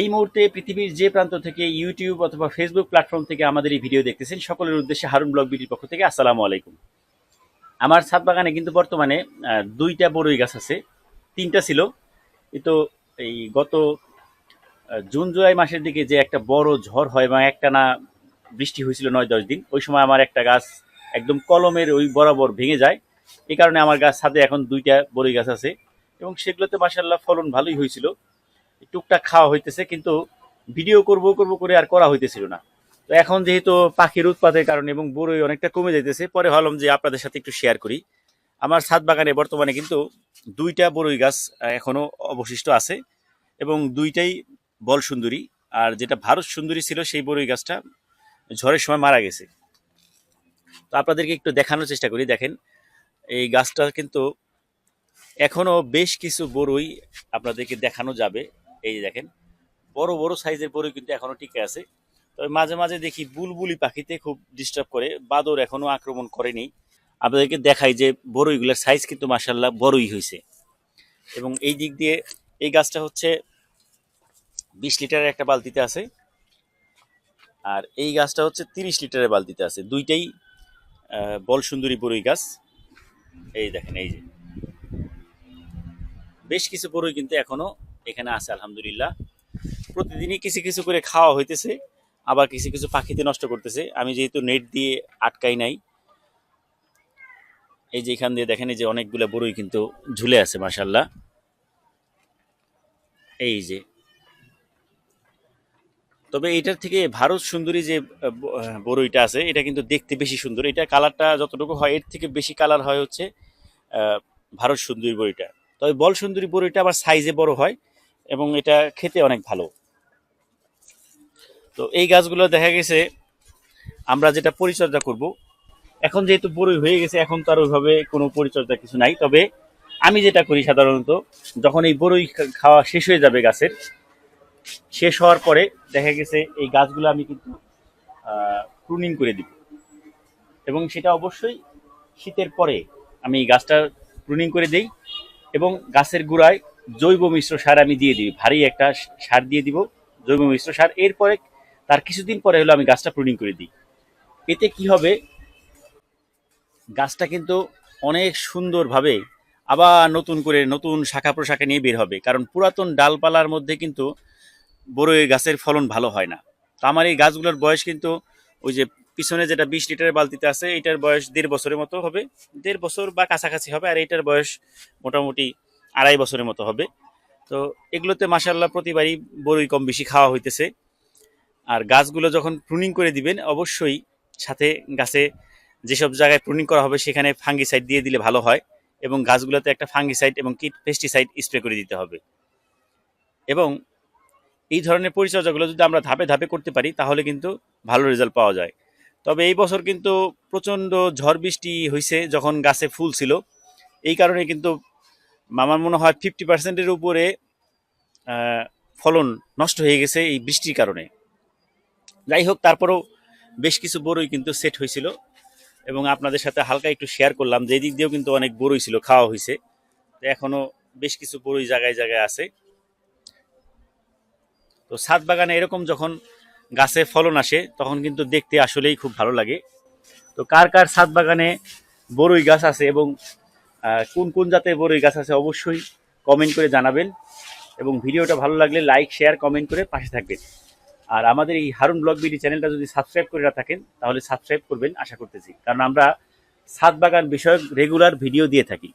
এই মুহূর্তে পৃথিবীর যে প্রান্ত থেকে ইউটিউব অথবা ফেসবুক প্ল্যাটফর্ম থেকে আমাদের এই ভিডিও দেখতেছেন, সকলের উদ্দেশ্যে হারুন ব্লগ বিডির পক্ষ থেকে আসসালামু আলাইকুম। আমার ছাদ বাগানে কিন্তু বর্তমানে দুইটা বড়ই গাছ আছে, তিনটা ছিল। তো এই গত জুন, জুলাই মাসের দিকে যে একটা বড় ঝড় হয় এবং একটা না বৃষ্টি হয়েছিল নয়, দশ দিন, ওই সময় আমার একটা গাছ একদম কলমের ওই বরাবর ভেঙে যায়। এই কারণে আমার গাছ ছাদে এখন দুইটা বড়ই গাছ আছে এবং সেগুলোতে মাসাল্লাহ ফলন ভালোই হয়েছিল। টুকটাক খাওয়া হইতেছে, কিন্তু ভিডিও করব করব করে আর করা হইতেছিল না। তো এখন যেহেতু পাখির উৎপাদের কারণে এবং বড়ই অনেকটা কমে যাইতেছে, পরে ভাবলাম যে আপনাদের সাথে একটু শেয়ার করি। আমার ছাদ বাগানে বর্তমানে কিন্তু দুইটা বড়ই গাছ এখনও অবশিষ্ট আছে এবং দুইটাই বল সুন্দরী। আর যেটা ভারত সুন্দরী ছিল, সেই বড়ই গাছটা ঝড়ের সময় মারা গেছে। তো আপনাদেরকে একটু দেখানোর চেষ্টা করি, দেখেন। এই গাছটা কিন্তু এখনও বেশ কিছু বড়ই আপনাদেরকে দেখানো যাবে। এই যে দেখেন, বড় বড় সাইজের বড়ই কিন্তু এখনও টিকে আছে। তবে মাঝে মাঝে দেখি বুলবুলি পাখিতে খুব ডিস্টার্ব করে। বাদর এখনও আক্রমণ করেনি। আপনাদেরকে দেখাই যে বড়ইগুলোর সাইজ কিন্তু মাসাল্লাহ বড়ই হয়েছে এবং এই দিক দিয়ে এই গাছটা হচ্ছে বিশ লিটারের একটা বালতিতে আছে। আর এই গাছটা হচ্ছে তিরিশ লিটারের বালতিতে আছে। দুইটাই বল সুন্দরী বড়ই গাছ। এই দেখেন, এই যে। বেশ কিছু বড়ই কিন্তু এখনও এখানে আছে, আলহামদুলিল্লাহ। প্রতিদিনই কিছু কিছু করে খাওয়া হইতেছে, আবার কিছু কিছু পাখিতে নষ্ট করতেছে। আমি যেহেতু নেট দিয়ে আটকাই নাই, এই যে এখান দিয়ে দেখেন এই যে অনেকগুলো বড়ই কিন্তু ঝুলে আছে মাসাল্লাহ এই যে। তবে এটার থেকে ভারত সুন্দরী যে বড়ইটা আছে, এটা কিন্তু দেখতে বেশি সুন্দর। এটা কালারটা যতটুকু হয়, এর থেকে বেশি কালার হয় হচ্ছে ভারত সুন্দরী বড়িটা তবে বল সুন্দরী বড়িটা আবার সাইজে বড় হয় এবং এটা খেতে অনেক ভালো। তো এই গাছগুলো দেখা গেছে, আমরা যেটা পরিচর্যা করব। এখন যেহেতু বড়ই হয়ে গেছে, এখন তো আর ওইভাবে কোনো পরিচর্যা কিছু নাই। তবে আমি যেটা করি সাধারণত, যখন এই বড়ই খাওয়া শেষ হয়ে যাবে গাছের, শেষ হওয়ার পরে দেখা গেছে এই গাছগুলো আমি কিন্তু প্রুনিং করে দিব। এবং সেটা অবশ্যই শীতের পরে আমি গাছটা প্রুনিং করে দেই এবং গাছের গোড়ায় জৈব মিশ্র সার আমি দিয়ে দিই। ভারী একটা সার দিয়ে দিব জৈব মিশ্র সার। এরপরে তার কিছুদিন পরে হলো আমি গাছটা প্রুনিং করে দিই। এতে কি হবে? গাছটা কিন্তু অনেক সুন্দরভাবে আবার নতুন করে নতুন শাখা প্রশাখা নিয়ে বের হবে। কারণ পুরাতন ডালপালার মধ্যে কিন্তু বড়ই গাছের ফলন ভালো হয় না। তো আমার এই গাছগুলোর বয়স কিন্তু ওই যে পিছনে যেটা বিশ লিটারের বালতিতে আছে এটার বয়স দেড় বছরের মতো হবে। দেড় বছর বা কাছাকাছি হবে আর এটার বয়স মোটামুটি আড়াই বছরের মতো হবে। তো এগুলোতে মাসাল্লাহ প্রতিবারই বড়ই কম বেশি খাওয়া হইতেছে। আর গাছগুলো যখন প্রুনিং করে দিবেন, অবশ্যই সাথে গাছে যেসব জায়গায় প্রুনিং করা হবে, সেখানে ফাঙ্গিসাইড দিয়ে দিলে ভালো হয় এবং গাছগুলোতে একটা ফাঙ্গিসাইড এবং কিট পেস্টিসাইড স্প্রে করে দিতে হবে। এবং এই ধরনের পরিচর্যাগুলো যদি আমরা ধাপে ধাপে করতে পারি, তাহলে কিন্তু ভালো রেজাল্ট পাওয়া যায়। তবে এই বছর কিন্তু প্রচণ্ড ঝড় বৃষ্টি হয়েছে যখন গাছে ফুল ছিল। এই কারণে কিন্তু আমার মনে হয় ফিফটি পার্সেন্টের উপরে ফলন নষ্ট হয়ে গেছে এই বৃষ্টির কারণে। যাই হোক, তারপরেও বেশ কিছু বড়ই কিন্তু সেট হয়েছিল। এবং আপনাদের সাথে হালকা একটু শেয়ার করলাম যে দিক দিয়েও কিন্তু অনেক বড়ই ছিল, খাওয়া হয়েছে। তো এখনও বেশ কিছু বড়ই জায়গায় জায়গায় আছে। তো ছাদ বাগানে এরকম যখন গাছে ফলন আসে, তখন কিন্তু দেখতে আসলেই খুব ভালো লাগে। তো কার কার ছাদ বাগানে বড়ই গাছ আছে এবং কোন কোন জাতের বড়ই গাছ আছে অবশ্যই কমেন্ট করে জানাবেন। এবং ভিডিওটা ভালো লাগলে লাইক শেয়ার কমেন্ট করে পাশে থাকবেন। আর আমাদের এই হারুন ব্লগ বিডি চ্যানেলটা যদি সাবস্ক্রাইব করে না থাকেন, তাহলে সাবস্ক্রাইব করবেন, আশা করতেছি। কারণ আমরা সাত বাগান বিষয়ক রেগুলার ভিডিও দিয়ে থাকি।